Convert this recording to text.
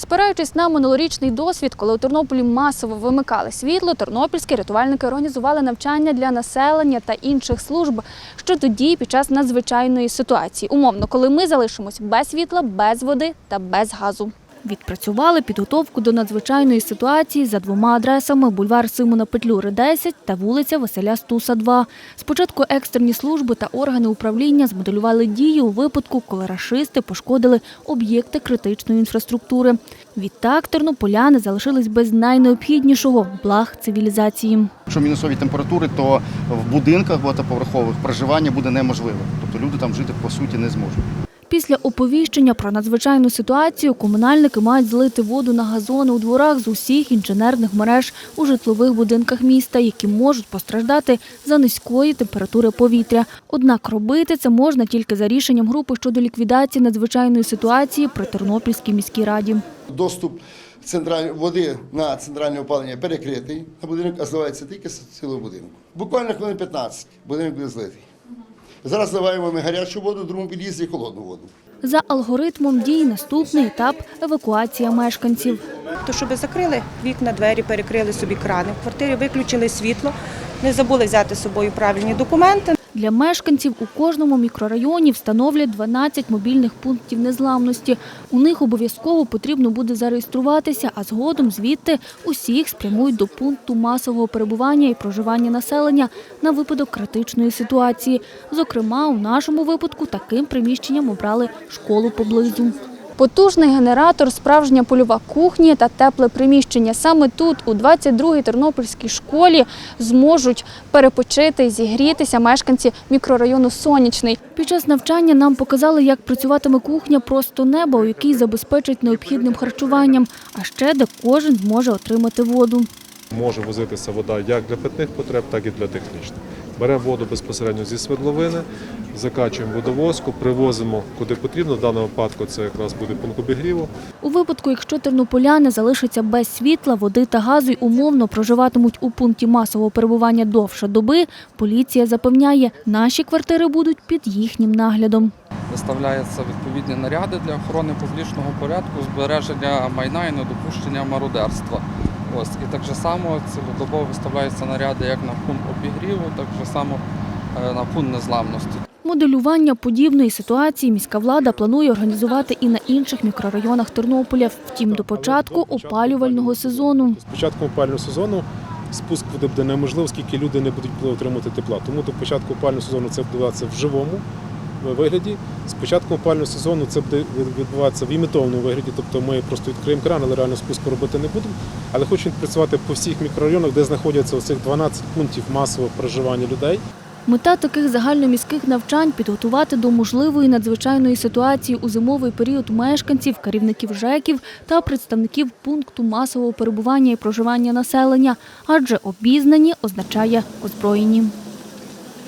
Спираючись на минулорічний досвід, коли у Тернополі масово вимикали світло, тернопільські рятувальники організували навчання для населення та інших служб щодо дій під час надзвичайної ситуації. Умовно, коли ми залишимось без світла, без води та без газу. Відпрацювали підготовку до надзвичайної ситуації за двома адресами: бульвар Симона Петлюри, 10 та вулиця Василя Стуса, 2. Спочатку екстрені служби та органи управління змоделювали дії у випадку, коли рашисти пошкодили об'єкти критичної інфраструктури. Відтак тернополяни залишились без найнеобхіднішого благ цивілізації. Якщо мінусові температури, то в будинках багатоповерхових проживання буде неможливе. Тобто люди там жити по суті не зможуть. Після оповіщення про надзвичайну ситуацію комунальники мають злити воду на газони у дворах з усіх інженерних мереж у житлових будинках міста, які можуть постраждати за низької температури повітря. Однак робити це можна тільки за рішенням групи щодо ліквідації надзвичайної ситуації при Тернопільській міській раді. Доступ централь... води на центральне опалення перекритий на будинок, а зливається тільки з цілого будинку. Буквально хвилин 15 будинок буде злитий. Зараз зливаємо ми гарячу воду, в другому під'їзді холодну воду. За алгоритмом дій наступний етап евакуація мешканців. То щоб закрили вікна, двері, перекрили собі крани. В квартирі виключили світло, не забули взяти з собою правильні документи. Для мешканців у кожному мікрорайоні встановлять 12 мобільних пунктів незламності. У них обов'язково потрібно буде зареєструватися, а згодом звідти усіх спрямують до пункту масового перебування і проживання населення на випадок критичної ситуації. Зокрема, у нашому випадку таким приміщенням обрали школу поблизу. Потужний генератор, справжня польова кухня та тепле приміщення. Саме тут, у 22-й тернопільській школі, зможуть перепочити і зігрітися мешканці мікрорайону Сонячний. Під час навчання нам показали, як працюватиме кухня просто неба, у якій забезпечать необхідним харчуванням, а ще де кожен зможе отримати воду. Може возитися вода як для питних потреб, так і для технічних. Беремо воду безпосередньо зі свердловини, закачуємо водовозку, привозимо куди потрібно. В даному випадку це якраз буде пункт обігріву. У випадку, якщо тернополяни залишаться без світла, води та газу й умовно проживатимуть у пункті масового перебування довше доби, поліція запевняє, наші квартири будуть під їхнім наглядом. виставляються відповідні наряди для охорони публічного порядку, збереження майна і недопущення мародерства. Ось і так же само цілодобово виставляються наряди як на пункт обігріву, так же само е, на пункт незламності. Моделювання подібної ситуації міська влада планує організувати і на інших мікрорайонах Тернополя, втім до початку опалювального сезону. З початком опалювального сезону спуск буде буде неможливо, оскільки люди не будуть отримати тепла. Тому до початку опалювального сезону це буде відбуватися в живому вигляді. Початком опалювального сезону це буде відбуватися в імітованому вигляді, тобто ми просто відкриємо кран, але реально спуску робити не будемо. Але хочемо працювати по всіх мікрорайонах, де знаходяться оцих 12 пунктів масового проживання людей. Мета таких загальноміських навчань підготувати до можливої надзвичайної ситуації у зимовий період мешканців, керівників ЖЕКів та представників пункту масового перебування і проживання населення, адже обізнані означає озброєні.